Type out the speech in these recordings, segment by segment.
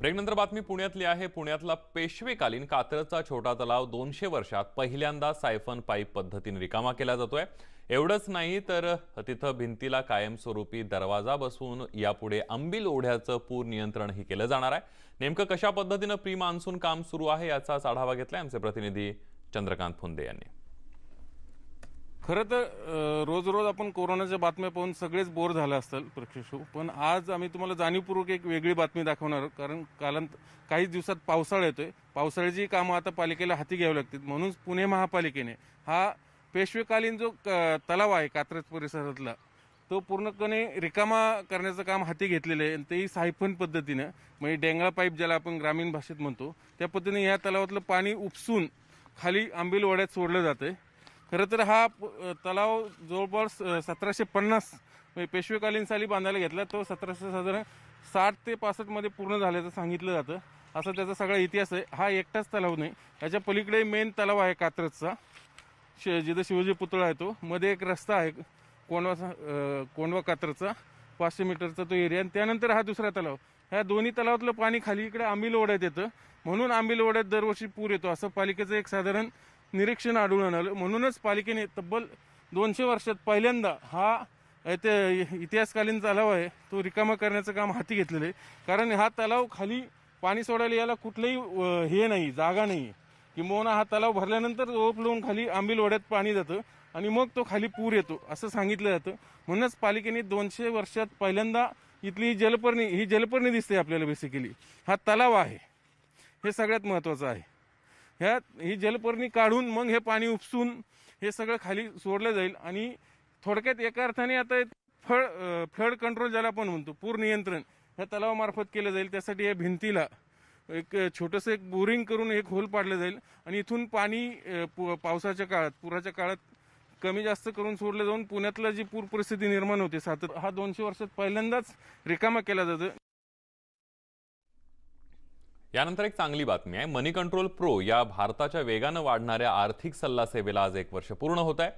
ब्रेकनंतर बातमी पुण्यातली आहे. पुण्यातला पेशवेकालीन कात्रचा छोटा तलाव दोनशे वर्षात पहिल्यांदा सायफन पाईप पद्धतीने रिकामा केला जातोय. एवढंच नाही तर तिथं भिंतीला कायमस्वरूपी दरवाजा बसवून यापुढे अंबिल ओढ्याचं पूर नियंत्रणही केलं जाणार आहे. नेमकं कशा पद्धतीनं प्री मान्सून काम सुरू आहे याचाच आढावा घेतलाय आमचे प्रतिनिधी चंद्रकांत फुंदे यांनी. खरं तर रोज रोज आपण कोरोनाच्या बातम्या पाहून सगळेच बोर झाले असतील प्रेक्षक हो, पण आज आम्ही तुम्हाला जाणीवपूर्वक एक वेगळी बातमी दाखवणार कारण कालांत काही दिवसात पावसाळा येतोय. पावसाळ्याची कामं आता पालिकेला हाती घ्यावी लागतील. म्हणून पुणे महापालिकेने हा पेशवेकालीन जो क- तलाव आहे कात्रज परिसरातला तो पूर्णपणे रिकामा करण्याचं काम हाती घेतलेलं आहे. आणि तेही सायफन पद्धतीनं. म्हणजे डेंगळा पाईप ज्याला आपण ग्रामीण भाषेत म्हणतो त्या पद्धतीने या तलावातलं पाणी उपसून खाली आंबिलवाड्यात सोडलं जातं आहे खरं तर हा प- तलाव जवळपास सतराशे पन्नास म्हणजे पेशवेकालीन साली बांधायला घेतला तो सतराशे साधारण साठ ते पासष्टमध्ये पूर्ण झाल्याचं सांगितलं जातं. असा त्याचा सगळा इतिहास आहे. हा एकटाच तलाव नाही. याच्या पलीकडे मेन तलाव आहे कात्रजचा. शि जिथं शिवाजी पुतळा आहे तो. मध्ये एक रस्ता आहे कोंडवा कोंडवा कात्रचा पाचशे मीटरचा तो एरिया आणि त्यानंतर हा दुसरा तलाव. ह्या दोन्ही तलावातलं पाणी खाली इकडे आंबील ओढ्यात येतं. म्हणून आंबील ओढ्यात दरवर्षी पूर येतो. असं पालिकेचं एक साधारण निरीक्षण आढळून आलं. म्हणूनच पालिकेने तब्बल दोनशे वर्षात पहिल्यांदा हा ते इतिहासकालीन तलाव आहे तो रिकामा करण्याचं काम हाती घेतलेलं आहे. कारण हा तलाव खाली पाणी सोडायला याला कुठलंही हे नाही जागा नाही. किंबहुना हा तलाव भरल्यानंतर ओपलवून खाली आंबील ओढ्यात पाणी जातं आणि मग तो खाली पूर येतो असं सांगितलं जातं. म्हणूनच पालिकेने दोनशे वर्षात पहिल्यांदा इथली ही जलपर्णी ही जलपर्णी दिसते आपल्याला बेसिकली हा तलाव आहे. हे सगळ्यात महत्त्वाचं आहे. ह्या ही जलपर्णी काढून मग हे पाणी उपसून हे सगळं खाली सोडलं जाईल आणि थोडक्यात एका अर्थाने आता फळ फ्लड कंट्रोल ज्याला आपण म्हणतो पूर नियंत्रण ह्या तलावामार्फत केलं जाईल. त्यासाठी या भिंतीला एक छोटंसं एक बोरिंग करून एक होल पाडलं जाईल आणि इथून पाणी पु- पावसाच्या काळात पुराच्या काळात कमी जास्त करून सोडलं जाऊन पुण्यातला जी पूर परिस्थिती निर्माण होते सातत हा दोनशे वर्षात पहिल्यांदाच रिकामा केला जातो. यानंतर एक चांगली बातमी आहे. मनी कंट्रोल प्रो या भारताच्या वेगानं वाढणाऱ्या आर्थिक सल्ला सेवेला आज एक वर्ष पूर्ण होत आहे.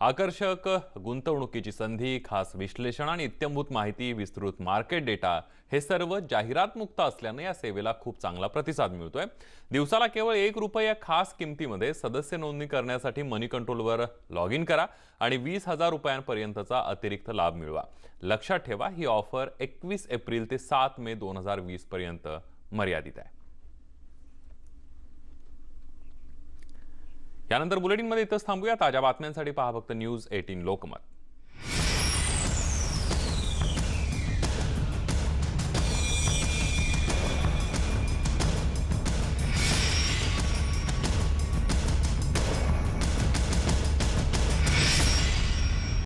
आकर्षक गुंतवणुकीची संधी खास विश्लेषण आणि इत्यंभूत माहिती विस्तृत मार्केट डेटा हे सर्व जाहिरात मुक्त असल्यानं या सेवेला खूप चांगला प्रतिसाद मिळतोय. दिवसाला केवळ एक रुपया खास किमतीमध्ये सदस्य नोंदणी करण्यासाठी मनी कंट्रोलवर लॉग इन करा आणि वीस हजार रुपयांपर्यंतचा अतिरिक्त लाभ मिळवा. लक्षात ठेवा ही ऑफर एकवीस एप्रिल ते सात मे दोन हजार वीस पर्यंत मर्यादित आहे. यानंतर बुलेटिनमध्ये इथंच थांबूया. ताज्या बातम्यांसाठी पहा फक्त न्यूज एटीन लोकमत.